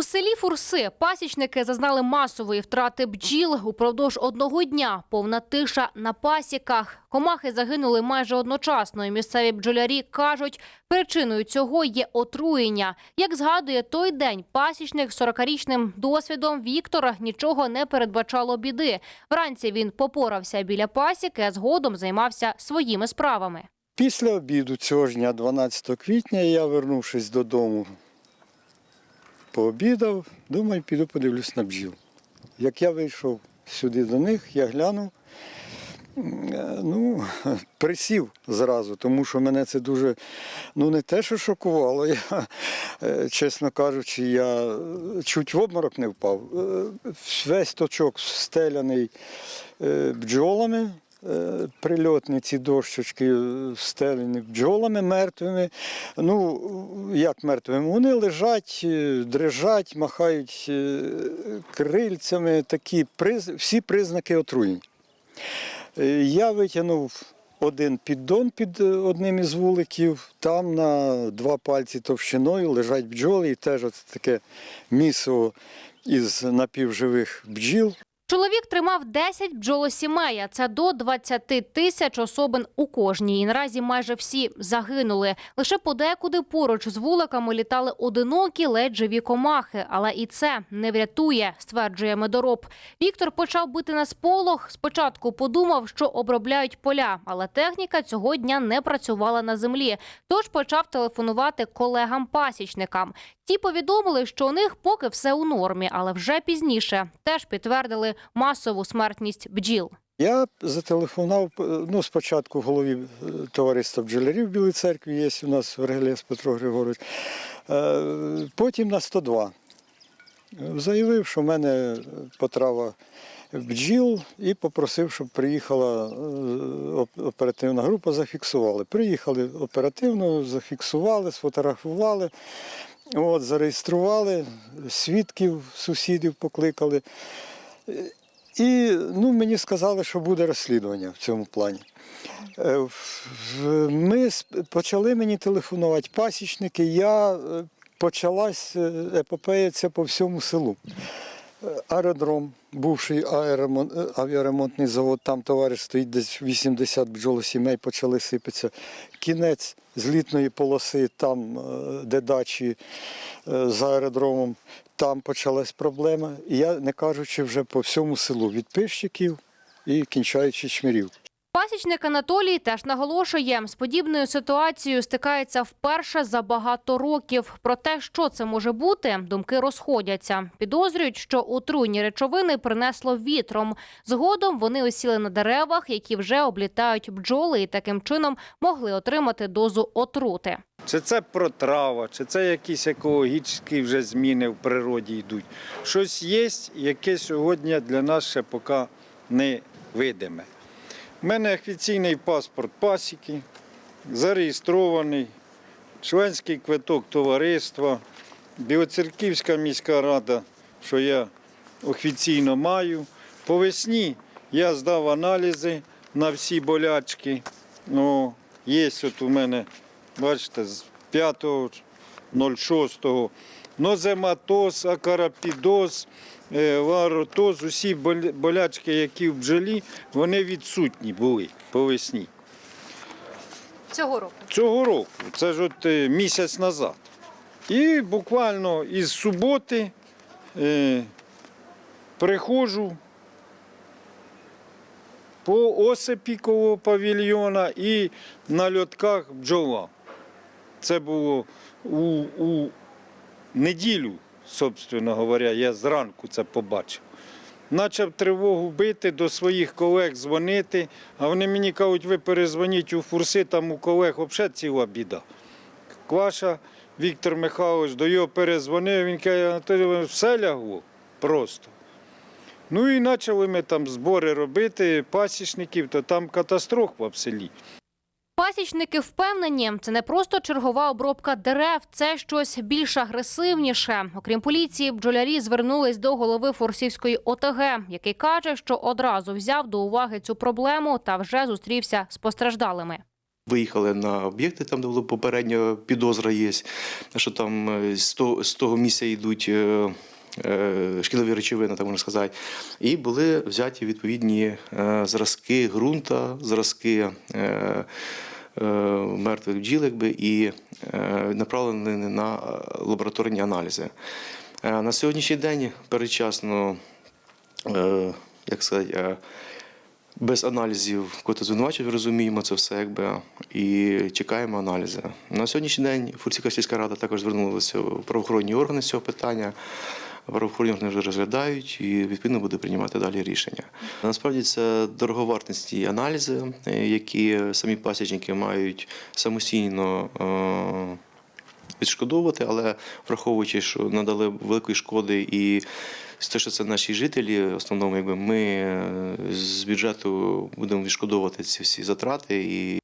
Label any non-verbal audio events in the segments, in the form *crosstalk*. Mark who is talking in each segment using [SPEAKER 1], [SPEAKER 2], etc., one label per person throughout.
[SPEAKER 1] У селі Фурси пасічники зазнали масової втрати бджіл упродовж одного дня. Повна тиша на пасіках. Комахи загинули майже одночасно. І місцеві бджолярі кажуть, причиною цього є отруєння. Як згадує той день, пасічник з 40-річним досвідом Віктора нічого не передбачало біди. Вранці він попорався біля пасіки, а згодом займався своїми справами.
[SPEAKER 2] Після обіду цього ж дня, 12 квітня, я, вернувшись додому, пообідав, думаю, піду подивлюсь на бджіл. Як я вийшов сюди до них, я глянув, ну, *laughs* присів зразу, тому що мене це дуже, ну не те, що шокувало, *laughs* я, е, чесно кажучи, я е, чуть в обморок не впав. Е, Весь точок стеляний бджолами. Е, Прильотні ці дощечки е, стелені бджолами мертвими. Ну, як мертвими? Вони лежать, е, дрижать, махають крильцями, такі всі признаки отруєнь. Я витягнув один піддон під одним із вуликів. Там на два пальці товщиною лежать бджоли, і теж таке місо із напівживих бджіл.
[SPEAKER 1] Чоловік тримав 10 бджолосімей, а це до 20 тисяч особин у кожній. І наразі майже всі загинули. Лише подекуди поруч з вуликами літали одинокі, ледь живі комахи. Але і це не врятує, стверджує медороб. Віктор почав бити на сполох. Спочатку подумав, що обробляють поля, але техніка цього дня не працювала на землі. Тож почав телефонувати колегам-пасічникам. Ті повідомили, що у них поки все у нормі, але вже пізніше теж підтвердили масову смертність бджіл.
[SPEAKER 2] Я зателефонував е, ну, спочатку голові е, товариства бджолярів в Білій церкві, є у нас Вергелєс Петро Григорович, е, потім на 102. Заявив, що в мене потрава бджіл і попросив, щоб приїхала оперативна група, зафіксували. Приїхали оперативно, зафіксували, сфотографували, от, зареєстрували, свідків, сусідів покликали. І ну, мені сказали, що буде розслідування в цьому плані. Е, Ми почали мені телефонувати пасічники. Я е, почалась е, епопея по всьому селу. Е, Аеродром, бувший аеромон, е, авіаремонтний завод, там товариш стоїть десь 80 бджолосімей почали сипатися. Кінець злітної полоси, там, е, де дачі за аеродромом, там почалась проблема. Я не кажучи вже по всьому селу від пищиків і кінчаючи чмирів.
[SPEAKER 1] Пасічник Анатолій теж наголошує, з подібною ситуацією стикається вперше за багато років. Про те, що це може бути, думки розходяться. Підозрюють, що отруйні речовини принесло вітром. Згодом вони осіли на деревах, які вже облітають бджоли, і таким чином могли отримати дозу отрути.
[SPEAKER 3] Чи це протрава, чи це якісь екологічні вже зміни в природі йдуть. Щось є, яке сьогодні для нас ще поки не видиме. У мене офіційний паспорт пасіки, зареєстрований, членський квиток товариства, Біоцерківська міська рада, що я офіційно маю. По весні я здав аналізи на всі болячки. Ну, є от у мене, бачите, з 5.06 нозематоз, акарапідоз, е, варотоз, усі болячки, які в бджолі, вони відсутні були по весні.
[SPEAKER 1] Цього року
[SPEAKER 3] Цього року, це ж от е, місяць назад. І буквально із суботи е, приходжу по Осипікового павільйона і на льотках бджола. Це було у, у неділю, собственно говоря, я зранку це побачив. Почав тривогу бити, до своїх колег дзвонити, а вони мені кажуть, ви перезвоніть у фурси, там у колег взагалі ціла біда. Кваша Віктор Михайлович до його перезвонив, він каже, Анатолій, все лягло просто. Ну і почали ми там збори робити, пасічників, то там катастрофа в селі.
[SPEAKER 1] Пасічники впевнені, це не просто чергова обробка дерев, це щось більш агресивніше. Окрім поліції, бджолярі звернулись до голови Фурсівської ОТГ, який каже, що одразу взяв до уваги цю проблему та вже зустрівся з постраждалими.
[SPEAKER 4] Виїхали на об'єкти, там де була попередня підозра є, що там е, з того, місця йдуть е, е, шкідливі речовини, так можна сказати. І були взяті відповідні зразки ґрунта, зразки мертвих бджіл, якби, і е, направлені на е, лабораторні аналізи. Е, На сьогоднішній день передчасно, е, як сказати, е, без аналізів, коли звинувачують, розуміємо це все, якби і чекаємо аналізи. На сьогоднішній день Фурсівська сільська рада також звернулася в правоохоронні органи з цього питання. Правоохоронні вже розглядають і відповідно буде приймати далі рішення. Насправді це дороговартісні аналізи, е, які самі пасічники мають самостійно. е, Відшкодовувати, але враховуючи, що надали великої шкоди і те, що це наші жителі, в основному, якби ми е, з бюджету будемо відшкодовувати ці всі затрати і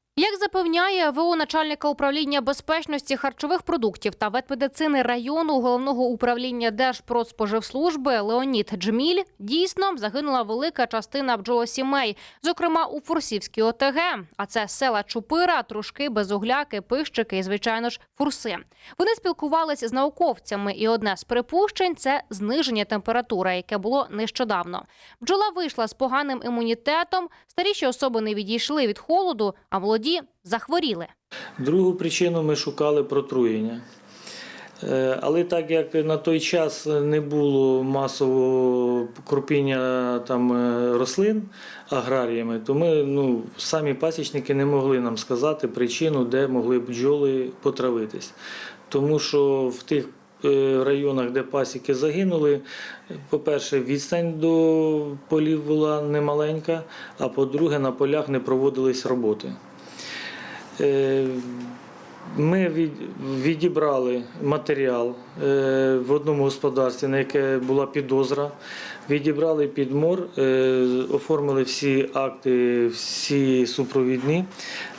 [SPEAKER 1] запевняє ВО начальника управління безпечності харчових продуктів та ветмедицини району головного управління Держпродспоживслужби Леонід Джміль, дійсно загинула велика частина бджолосімей, зокрема у Фурсівській ОТГ. А це села Чупира, Трушки, Безугляки, Пищики і, звичайно ж, Фурси. Вони спілкувалися з науковцями, і одне з припущень це зниження температури, яке було нещодавно. Бджола вийшла з поганим імунітетом, старіші особи не відійшли від холоду, а молоді захворіли.
[SPEAKER 5] Другу причину ми шукали протруєння. Е, Але так як на той час не було масового крупіння там е, рослин аграріями, то ми ну, самі пасічники не могли нам сказати причину, де могли бджоли потравитись. Тому що в тих е, районах, де пасіки загинули, по-перше, відстань до полів була немаленька, а по-друге, на полях не проводились роботи. Е, Ми відібрали матеріал е, в одному господарстві, на яке була підозра. Відібрали підмор, е, оформили всі акти, всі супровідні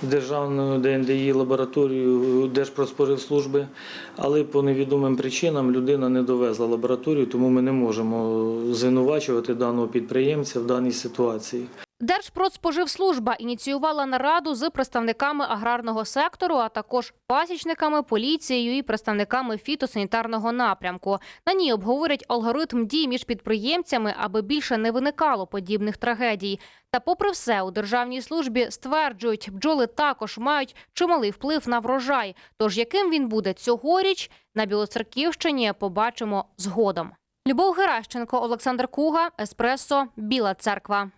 [SPEAKER 5] Державну ДНДІ лабораторію Держпродспоживслужби, але по невідомим причинам людина не довезла лабораторію, тому ми не можемо звинувачувати даного підприємця в даній ситуації.
[SPEAKER 1] Держпродспоживслужба ініціювала нараду з представниками аграрного сектору, а також пасічниками, поліцією і представниками фітосанітарного напрямку. На ній обговорять алгоритм дій між підприємцями, аби більше не виникало подібних трагедій. Та, попри все, у державній службі стверджують, бджоли також мають чималий вплив на врожай. Тож яким він буде цьогоріч на Білоцерківщині, побачимо згодом. Любов Геращенко, Олександр Куга, Еспресо, Біла Церква.